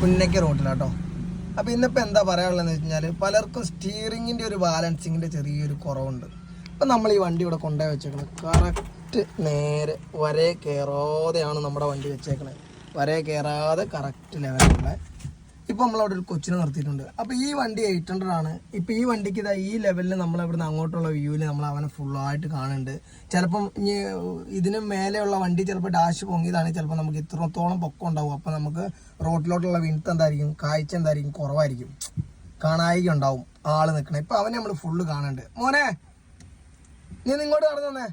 പുന്നയ്ക്ക് റോട്ടിലാട്ടോ. അപ്പൊ ഇന്നിപ്പോൾ എന്താ പറയാനുള്ളതെന്ന് വെച്ച് കഴിഞ്ഞാൽ പലർക്കും സ്റ്റിയറിങ്ങിന്റെ ഒരു ബാലൻസിങ്ങിന്റെ ചെറിയൊരു കുറവുണ്ട്. അപ്പൊ നമ്മൾ ഈ വണ്ടി ഇവിടെ കൊണ്ടുപോയി വെച്ചേക്കണത് കറക്റ്റ് നേരെ വരെ കയറാതെയാണ് നമ്മുടെ വണ്ടി വെച്ചേക്കണത്. വരെ കയറാതെ കറക്റ്റ് ലെവലുള്ള ഇപ്പൊ നമ്മളവിടെ ഒരു കൊച്ചിനെ നിർത്തിയിട്ടുണ്ട്. അപ്പൊ ഈ വണ്ടി എയ്റ്റ് ഹൺഡ്രഡ് ആണ്. ഇപ്പൊ ഈ വണ്ടിക്ക് ഇതാ ഈ ലെവലിൽ നമ്മൾ ഇവിടുന്ന് അങ്ങോട്ടുള്ള വ്യൂവിൽ നമ്മൾ അവനെ ഫുൾ ആയിട്ട് കാണുന്നുണ്ട്. ചിലപ്പം ഇനി ഇതിന് മേലെയുള്ള വണ്ടി ചിലപ്പോൾ ഡാഷ് പൊങ്ങിയതാണ് ചിലപ്പോൾ നമുക്ക് ഇത്രത്തോളം പൊക്കം ഉണ്ടാവും. അപ്പൊ നമുക്ക് റോഡിലോട്ടുള്ള വിൻത്ത് എന്തായിരിക്കും കാഴ്ച എന്തായിരിക്കും കുറവായിരിക്കും. കാണായിക ഉണ്ടാവും ആൾ നിൽക്കണേ ഇപ്പൊ അവനെ നമ്മൾ ഫുള്ള് കാണുന്നുണ്ട്. മോനെ നീ നിങ്ങോട്ട് നടന്നു. വന്നേ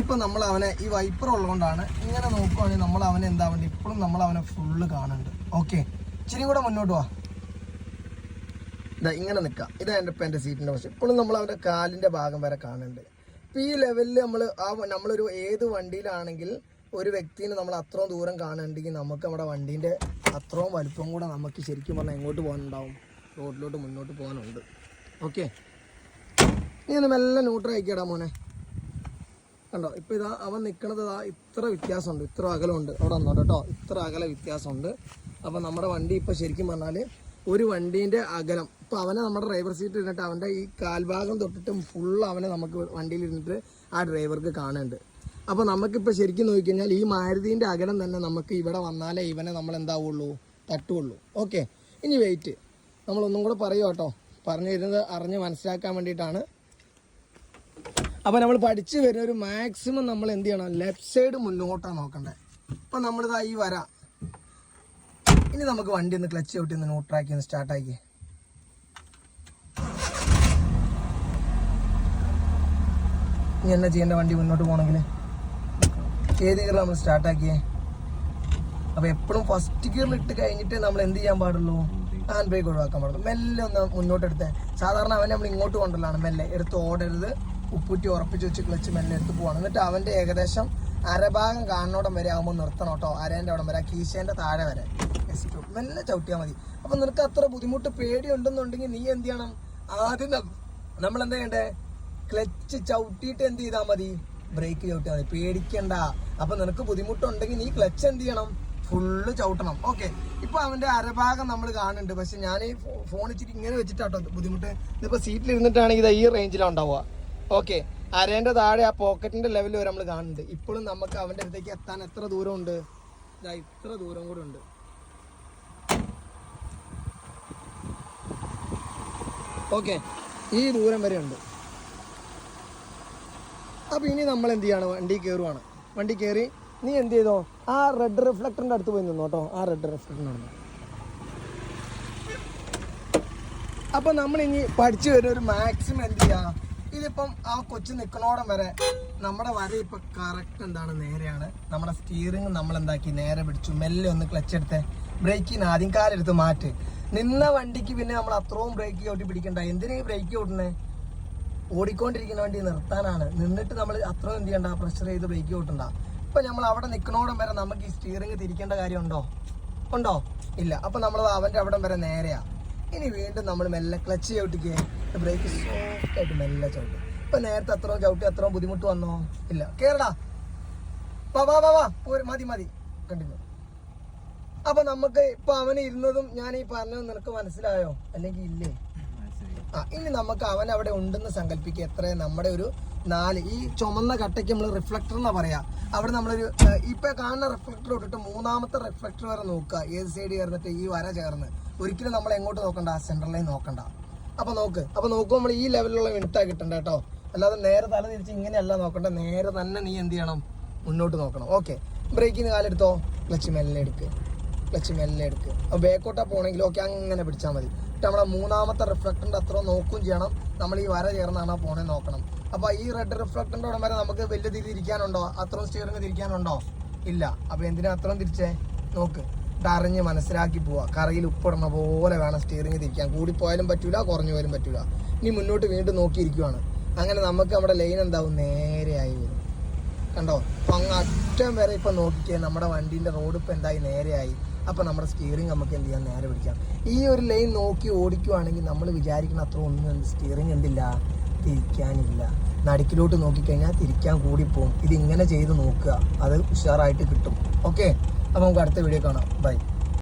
ഇപ്പൊ നമ്മൾ അവനെ ഈ വൈപ്പർ ഉള്ളതുകൊണ്ടാണ് ഇങ്ങനെ നോക്കുവാണെങ്കിൽ നമ്മൾ അവനെ എന്താ വേണ്ടി ഇപ്പോഴും നമ്മൾ അവനെ ഫുള്ള് കാണുന്നുണ്ട്. ഓക്കെ ഇച്ചിരി കൂടെ മുന്നോട്ട് വാ. ഇതാ ഇങ്ങനെ നിൽക്കാം ഇതാ എന്റെ ഇപ്പം എന്റെ സീറ്റിന്റെ പക്ഷേ ഇപ്പോഴും നമ്മൾ അവന്റെ കാലിന്റെ ഭാഗം വരെ കാണുന്നുണ്ട്. ഇപ്പം ഈ ലെവലിൽ നമ്മൾ ആ നമ്മളൊരു ഏത് വണ്ടിയിലാണെങ്കിൽ ഒരു വ്യക്തിനെ നമ്മൾ അത്രയും ദൂരം കാണുന്നുണ്ടെങ്കിൽ നമുക്ക് നമ്മുടെ വണ്ടീന്റെ അത്രയും വലുപ്പം കൂടെ നമുക്ക് ശരിക്കും പറഞ്ഞാൽ എങ്ങോട്ട് പോകാനുണ്ടാവും? റോഡിലോട്ട് മുന്നോട്ട് പോകാനുണ്ട്. ഓക്കെ നീ ഒന്ന് മെല്ലെ ന്യൂട്രൽ അയക്കടാ മോനെ. കണ്ടോ? ഇപ്പൊ ഇതാ അവൻ നിൽക്കുന്നത് ഇതാ ഇത്ര വ്യത്യാസമുണ്ട്. ഇത്ര അകലമുണ്ട്. അവിടെ വന്നോ കേട്ടോ. ഇത്ര അകല വ്യത്യാസമുണ്ട്. അപ്പൊ നമ്മുടെ വണ്ടി ഇപ്പൊ ശരിക്കും പറഞ്ഞാൽ ഒരു വണ്ടീന്റെ അകലം. ഇപ്പൊ അവനെ നമ്മുടെ ഡ്രൈവർ സീറ്റ് ഇരുന്നിട്ട് അവന്റെ ഈ കാൽഭാഗം തൊട്ടിട്ടും ഫുൾ അവനെ നമുക്ക് വണ്ടിയിൽ ഇരുന്നിട്ട് ആ ഡ്രൈവർക്ക് കാണുന്നുണ്ട്. അപ്പൊ നമുക്കിപ്പോ ശരിക്കും നോക്കിക്കഴിഞ്ഞാൽ ഈ മാരുതിന്റെ അകലം തന്നെ നമുക്ക് ഇവിടെ വന്നാലേ ഇവനെ നമ്മൾ എന്താവുള്ളൂ? തട്ടുള്ളൂ. ഓക്കെ ഇനി വെയിറ്റ് നമ്മൾ ഒന്നും കൂടെ പറയുക കേട്ടോ. പറഞ്ഞു തരുന്നത് അറിഞ്ഞ് മനസ്സിലാക്കാൻ വേണ്ടിയിട്ടാണ്. അപ്പൊ നമ്മൾ പഠിച്ചു വരുന്ന ഒരു മാക്സിമം നമ്മൾ എന്ത് ചെയ്യണം? ലെഫ്റ്റ് സൈഡ് മുന്നോട്ടാണ് നോക്കണ്ടേ. അപ്പൊ നമ്മളിതാ ഈ വര. ഇനി നമുക്ക് വണ്ടി ഒന്ന് ക്ലച്ച് ഔട്ടി ഒന്ന് ന്യൂട്രാക്കി ഒന്ന് സ്റ്റാർട്ടാക്കി ഇനി എന്നാ ചെയ്യേണ്ട വണ്ടി മുന്നോട്ട് പോകണമെങ്കിൽ ഏത് ഗിയർ നമ്മൾ സ്റ്റാർട്ടാക്കിയേ അപ്പൊ എപ്പോഴും ഫസ്റ്റ് ഗിയറിൽ ഇട്ട് കഴിഞ്ഞിട്ട് നമ്മൾ എന്ത് ചെയ്യാൻ പാടുള്ളൂ? ഹാൻഡ് ബ്രേക്ക് ഒഴിവാക്കാൻ പാടുള്ളൂ. മെല്ലെ ഒന്ന് മുന്നോട്ട് എടുത്തേ സാധാരണ അവനെ നമ്മൾ ഇങ്ങോട്ട് കൊണ്ടുള്ളതാണ് മെല്ലെ. എടുത്ത് ഓടരുത്. ഉപ്പൂറ്റി ഉറപ്പിച്ച് വെച്ച് ക്ലച്ച് മെല്ലെ എടുത്ത് പോവാണ്. എന്നിട്ട് അവന്റെ ഏകദേശം അരഭാഗം കാണോടം വരെ ആകുമ്പോൾ നിർത്തണം കേട്ടോ. അരേന്റെ അവിടം വരെ കീശേന്റെ താഴെ വരെ. മെല്ലെ ചവിട്ടിയാൽ മതി. അപ്പൊ നിനക്ക് അത്ര ബുദ്ധിമുട്ട് പേടിയുണ്ടെന്നുണ്ടെങ്കിൽ നീ എന്ത് ചെയ്യണം? ആദ്യം നമ്മൾ എന്താ ചെയ്യണ്ടേ? ക്ലച്ച് ചവിട്ടിയിട്ട് എന്ത് ചെയ്താൽ മതി? ബ്രേക്ക് ചവിട്ടിയാൽ മതി. പേടിക്കണ്ട. അപ്പൊ നിനക്ക് ബുദ്ധിമുട്ടുണ്ടെങ്കിൽ നീ ക്ലച്ച് എന്ത് ചെയ്യണം? ഫുള്ള് ചവിട്ടണം. ഓക്കെ. ഇപ്പൊ അവന്റെ അരഭാഗം നമ്മൾ കാണുന്നുണ്ട്. പക്ഷെ ഞാൻ ഫോൺ ഇച്ചിരി ഇങ്ങനെ വെച്ചിട്ടാട്ടോ ബുദ്ധിമുട്ട്. ഇതിപ്പോ സീറ്റിൽ ഇരുന്നിട്ടാണെങ്കിൽ ഇത് ഈ റേഞ്ചിലാണ് ഉണ്ടാവുക. ഓക്കെ അരേന്റെ താഴെ ആ പോക്കറ്റിന്റെ ലെവൽ വരെ നമ്മൾ കാണുന്നുണ്ട്. ഇപ്പോഴും നമുക്ക് അവന്റെ അടുത്തേക്ക് എത്താൻ എത്ര ദൂരം ഉണ്ട് ഇതാ ഇത്ര ദൂരം കൂടെ ഉണ്ട്. ഓക്കെ ഈ ദൂരം വരെ ഉണ്ട്. അപ്പൊ ഇനി നമ്മൾ എന്ത് ചെയ്യാണ്? വണ്ടി കയറുവാണ് വണ്ടി കയറി നീ എന്ത് ചെയ്തോ? ആ റെഡ് റിഫ്ലക്ടറിന്റെ അടുത്ത് പോയി നിന്നോട്ടോ ആ റെഡ് റിഫ്ലക്ടറിനാണ് അപ്പൊ നമ്മൾ ഇനി പഠിച്ചു വരുന്ന ഒരു മാക്സിമം എന്ത് ചെയ്യാ? ഇതിപ്പം ആ കൊച്ചു നിൽക്കണോടം വരെ നമ്മുടെ വര ഇപ്പൊ കറക്റ്റ് എന്താണ് നേരെയാണ്. നമ്മുടെ സ്റ്റിയറിംഗ് നമ്മൾ എന്താക്കി നേരെ പിടിച്ചു. മെല്ലെ ഒന്ന് ക്ലച്ച് എടുത്ത് ബ്രേക്കിന് ആദ്യം കാലെടുത്ത് മാറ്റ്. നിന്ന വണ്ടിക്ക് പിന്നെ നമ്മൾ അത്രയും ബ്രേക്ക് ചവിട്ടി പിടിക്കണ്ട. എന്തിനാ ഈ ബ്രേക്ക് ചവിട്ടുന്നേ ഓടിക്കൊണ്ടിരിക്കുന്ന വണ്ടി നിർത്താനാണ്. നിന്നിട്ട് നമ്മൾ അത്രയും എന്ത് ചെയ്യണ്ട? പ്രഷർ ചെയ്ത് ബ്രേക്ക് ചവിട്ടണ്ട ഇപ്പൊ നമ്മൾ അവിടെ നിൽക്കണോടം വരെ നമുക്ക് ഈ സ്റ്റിയറിംഗ് തിരിക്കേണ്ട കാര്യമുണ്ടോ? ഉണ്ടോ? ഇല്ല. അപ്പൊ നമ്മൾ അവന്റെ അവിടം വരെ നേരെയാ. ഇനി വീണ്ടും നമ്മൾ മെല്ലെ ക്ലച്ച് ചവിട്ടിക്കുക ബ്രേക്ക് സോഫ്റ്റ് ആയിട്ട് മെല്ലെ ചവിട്ടി. ഇപ്പൊ നേരത്തെ അത്രയും ചവിട്ടി അത്രയും ബുദ്ധിമുട്ട് വന്നോ? ഇല്ല. കേരടാ വാ വാ വാ വാ. മതി മതി. കണ്ടിന്യൂ അപ്പൊ നമുക്ക് ഇപ്പൊ അവന് ഇരുന്നതും ഞാൻ ഈ പറഞ്ഞത് നിനക്ക് മനസ്സിലായോ? അല്ലെങ്കിൽ ഇല്ലേ? ആ ഇനി നമുക്ക് അവൻ അവിടെ ഉണ്ടെന്ന് സങ്കല്പിക്കുക. എത്ര നമ്മുടെ ഒരു നാല്. ഈ ചുമന്ന കട്ടയ്ക്ക് നമ്മൾ റിഫ്ലക്ടർ എന്നാ പറയാ. അവിടെ നമ്മളൊരു ഇപ്പൊ കാണുന്ന റിഫ്ലക്ടർ ഇട്ടിട്ട് മൂന്നാമത്തെ റിഫ്ലക്ടർ വരെ നോക്കുക. ഏത് സൈഡ് ചേർന്നിട്ട് ഈ വര ചേർന്ന്. ഒരിക്കലും നമ്മൾ എങ്ങോട്ട് നോക്കണ്ട? ആ സെന്ററിലേക്ക് നോക്കണ്ട. അപ്പൊ നോക്ക്. അപ്പൊ നോക്കുമ്പോൾ നമ്മൾ ഈ ലെവലിലുള്ള മിനിറ്റാ കിട്ടണ്ട കേട്ടോ അല്ലാതെ നേരെ തല തിരിച്ച് ഇങ്ങനെയല്ല നോക്കണ്ട. നേരെ തന്നെ നീ എന്ത് ചെയ്യണം? മുന്നോട്ട് നോക്കണം. ഓക്കെ ബ്രേക്കിന് കാലെടുത്തോ? ക്ലച്ച് മെല്ലെ എടുക്ക്. ക്ലച്ച് മെല്ലെ എടുക്ക്. അപ്പോൾ ബേക്കോട്ടാ പോകണമെങ്കിൽ ഓക്കെ അങ്ങനെ പിടിച്ചാൽ മതി. നമ്മളെ മൂന്നാമത്തെ റിഫ്ലക്ടറിന്റെ അത്ര നോക്കും ചെയ്യണം. നമ്മൾ ഈ വര ചേർന്നാണ് പോണേ നോക്കണം. അപ്പോൾ ഈ റെഡ് റിഫ്ലക്ടറിന്റെ ഉടൻ വരെ നമുക്ക് വലിയ തിരി തിരിക്കാനുണ്ടോ അത്രയും സ്റ്റിയറിംഗ് തിരിക്കാനുണ്ടോ? ഇല്ല. അപ്പോൾ എന്തിനാ അത്രയും തിരിച്ചേ? നോക്ക്. ഇത് അറിഞ്ഞ് മനസ്സിലാക്കി പോവാ. കറിയിൽ ഉപ്പിടണ പോലെ വേണം സ്റ്റിയറിംഗ് തിരിക്കാൻ. കൂടിപ്പോയാലും പറ്റൂല കുറഞ്ഞു പോയാലും പറ്റൂല. ഇനി മുന്നോട്ട് വീണ്ടും നോക്കിയിരിക്കുവാണ്. അങ്ങനെ നമുക്ക് നമ്മുടെ ലൈൻ എന്താവും? നേരെയായി വരും. കണ്ടോ? അപ്പം അങ്ങ് അറ്റം വരെ ഇപ്പം നോക്കിക്കേ നമ്മുടെ വണ്ടീന്റെ റോഡ് ഇപ്പം എന്തായി? നേരെയായി അപ്പൊ നമ്മുടെ സ്റ്റിയറിംഗ് നമുക്ക് എന്ത് ചെയ്യാം? നേരെ പിടിക്കാം. ഈ ഒരു ലൈൻ നോക്കി ഓടിക്കുവാണെങ്കിൽ നമ്മൾ വിചാരിക്കുന്ന അത്ര ഒന്നും സ്റ്റിയറിംഗ് എന്തില്ല തിരിക്കാനില്ല. നടുക്കിലോട്ട് നോക്കിക്കഴിഞ്ഞാൽ തിരിക്കാൻ കൂടി പോകും. ഇതിങ്ങനെ ചെയ്ത് നോക്കുക. അത് ഉഷാറായിട്ട് കിട്ടും. ഓക്കെ അപ്പോൾ നമുക്ക് അടുത്ത വീഡിയോ കാണാം. ബൈ